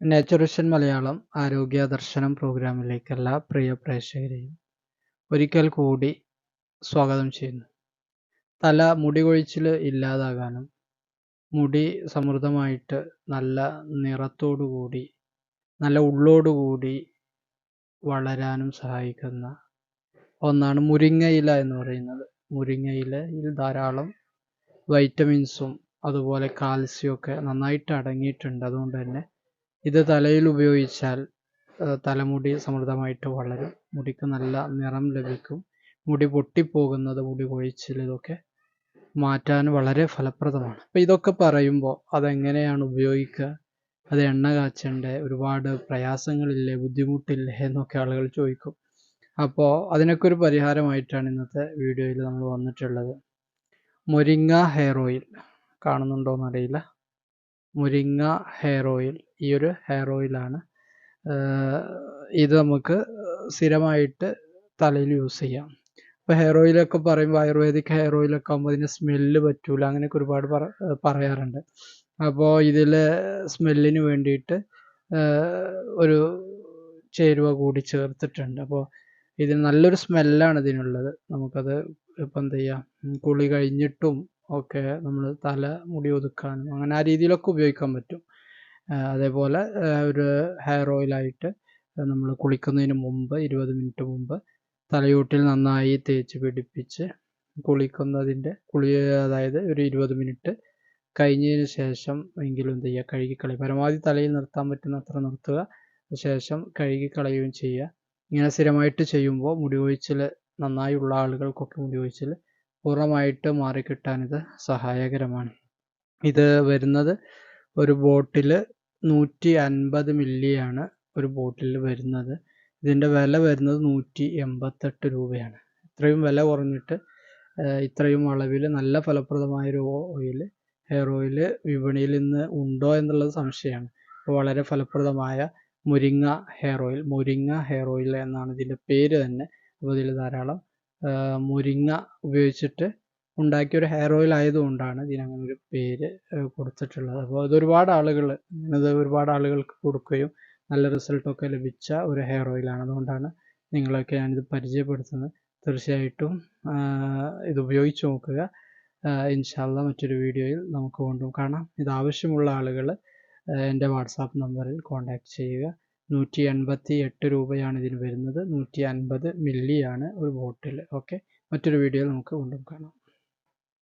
Nature Malayalam ആരോഗ്യ ദർശനം പ്രോഗ്രാമിലേക്ക് എല്ലാ പ്രിയ പ്രേക്ഷകരെയും ഒരിക്കൽ കൂടി സ്വാഗതം ചെയ്യുന്നു. തല മുടി കൊഴിച്ചിൽ ഇല്ലാതാകാനും മുടി സമൃദ്ധമായിട്ട് നല്ല നിറത്തോടു കൂടി നല്ല ഉള്ളോടുകൂടി വളരാനും സഹായിക്കുന്ന ഒന്നാണ് മുരിങ്ങയില എന്ന് പറയുന്നത്. മുരിങ്ങയിലയിൽ ധാരാളം വൈറ്റമിൻസും അതുപോലെ കാൽസ്യവും ഒക്കെ നന്നായിട്ട് അടങ്ങിയിട്ടുണ്ട്. അതുകൊണ്ട് തന്നെ ഇത് തലയിൽ ഉപയോഗിച്ചാൽ തലമുടി സമൃദ്ധമായിട്ട് വളരും. മുടിക്ക് നല്ല നിറം ലഭിക്കും. മുടി പൊട്ടിപ്പോകുന്നത് മുടി കൊഴിച്ചിൽ ഇതൊക്കെ മാറ്റാൻ വളരെ ഫലപ്രദമാണ്. അപ്പോൾ ഇതൊക്കെ പറയുമ്പോൾ അതെങ്ങനെയാണ് ഉപയോഗിക്കുക? അത് എണ്ണ കാച്ചണ്ടേ? ഒരുപാട് പ്രയാസങ്ങളില്ലേ? ബുദ്ധിമുട്ടില്ലേ? എന്നൊക്കെ ആളുകൾ ചോദിക്കും. അപ്പോൾ അതിനൊക്കെ ഒരു പരിഹാരമായിട്ടാണ് ഇന്നത്തെ വീഡിയോയിൽ നമ്മൾ വന്നിട്ടുള്ളത്. മുരിങ്ങ ഹെയർ ഓയിൽ. കാണുന്നുണ്ടോ എന്നറിയില്ല മുരിങ്ങ ഹെയർ ഓയിൽ. ഈ ഒരു ഹെയർ ഓയിലാണ് ഇത് നമുക്ക് സ്ഥിരമായിട്ട് തലയിൽ യൂസ് ചെയ്യാം. ഇപ്പോൾ ഹെയർ ഓയിലൊക്കെ പറയുമ്പോൾ ആയുർവേദിക് ഹെയർ ഓയിലൊക്കെ ആകുമ്പോൾ ഇതിന് സ്മെല്ല് പറ്റൂല അങ്ങനെയൊക്കെ ഒരുപാട് പറയാറുണ്ട്. അപ്പോൾ ഇതിൽ സ്മെല്ലിന് വേണ്ടിയിട്ട് ഒരു ചേരുവ കൂടി ചേർത്തിട്ടുണ്ട്. അപ്പോൾ ഇതിന് നല്ലൊരു സ്മെല്ലാണ് ഇതിനുള്ളത്. നമുക്കത് ഇപ്പം എന്ത് ചെയ്യാം? കുളി കഴിഞ്ഞിട്ടും ഒക്കെ നമ്മൾ തല മുടി ഒതുക്കാനും അങ്ങനെ ആ രീതിയിലൊക്കെ ഉപയോഗിക്കാൻ പറ്റും. അതേപോലെ ഒരു ഹെയർ ഓയിലായിട്ട് നമ്മൾ കുളിക്കുന്നതിന് മുമ്പ് ഇരുപത് മിനിറ്റ് മുമ്പ് തലയോട്ടിൽ നന്നായി തേച്ച് പിടിപ്പിച്ച് കുളിക്കുന്നതിന്റെ കുളി അതായത് ഒരു ഇരുപത് മിനിറ്റ് കഴിഞ്ഞതിന് ശേഷം എങ്കിലും എന്ത് ചെയ്യുക കഴുകിക്കളി പരമാവധി തലയിൽ നിർത്താൻ പറ്റുന്നത്ര നിർത്തുക ശേഷം കഴുകിക്കളയുകയും ചെയ്യുക. ഇങ്ങനെ സ്ഥിരമായിട്ട് ചെയ്യുമ്പോൾ മുടി നന്നായി നന്നായുള്ള ആളുകൾക്കൊക്കെ മുടി കൊഴിച്ചിൽ പൂർണമായിട്ട് മാറിക്കിട്ടാൻ ഇത് സഹായകരമാണ്. ഇത് വരുന്നത് ഒരു ബോട്ടിൽ നൂറ്റി അൻപത് മില്ലിയാണ് ഒരു ബോട്ടിൽ വരുന്നത്. ഇതിന്റെ വില വരുന്നത് നൂറ്റി എൺപത്തെട്ട് രൂപയാണ്. ഇത്രയും വില കുറഞ്ഞിട്ട് ഇത്രയും അളവിൽ നല്ല ഫലപ്രദമായൊരു ഓയിൽ ഹെയർ ഓയിൽ വിപണിയിൽ ഇന്ന് ഉണ്ടോ എന്നുള്ളത് സംശയമാണ്. വളരെ ഫലപ്രദമായ മുരിങ്ങ ഹെയർ ഓയിൽ മുരിങ്ങ ഹെയർ ഓയിൽ എന്നാണ് ഇതിന്റെ പേര് തന്നെ. അപ്പോൾ ഇതിൽ ധാരാളം മുരിങ്ങ ഉപയോഗിച്ചിട്ട് ഉണ്ടാക്കിയ ഒരു ഹെയർ ഓയിൽ ആയതുകൊണ്ടാണ് ഇതിനങ്ങനെ ഒരു പേര് കൊടുത്തിട്ടുള്ളത്. അപ്പോൾ ഇത് ഒരുപാട് ആളുകൾ ഇത് ഒരുപാട് ആളുകൾക്ക് കൊടുക്കുകയും നല്ല റിസൾട്ടൊക്കെ ലഭിച്ച ഒരു ഹെയർ ഓയിലാണ് അതുകൊണ്ടാണ് നിങ്ങളൊക്കെ ഞാനിത് പരിചയപ്പെടുത്തുന്നത്. തീർച്ചയായിട്ടും ഇത് ഉപയോഗിച്ച് നോക്കുക. ഇൻഷാല്ല മറ്റൊരു വീഡിയോയിൽ നമുക്ക് വീണ്ടും കാണാം. ഇത് ആവശ്യമുള്ള ആളുകൾ എന്റെ വാട്സാപ്പ് നമ്പറിൽ കോൺടാക്റ്റ് ചെയ്യുക. നൂറ്റി എൺപത്തി എട്ട് രൂപയാണ് ഇതിന് വരുന്നത്. നൂറ്റി അൻപത് മില്ലിയാണ് ഒരു ബോട്ടിൽ. ഓക്കെ? മറ്റൊരു വീഡിയോയിൽ നമുക്ക് വീണ്ടും കാണാം.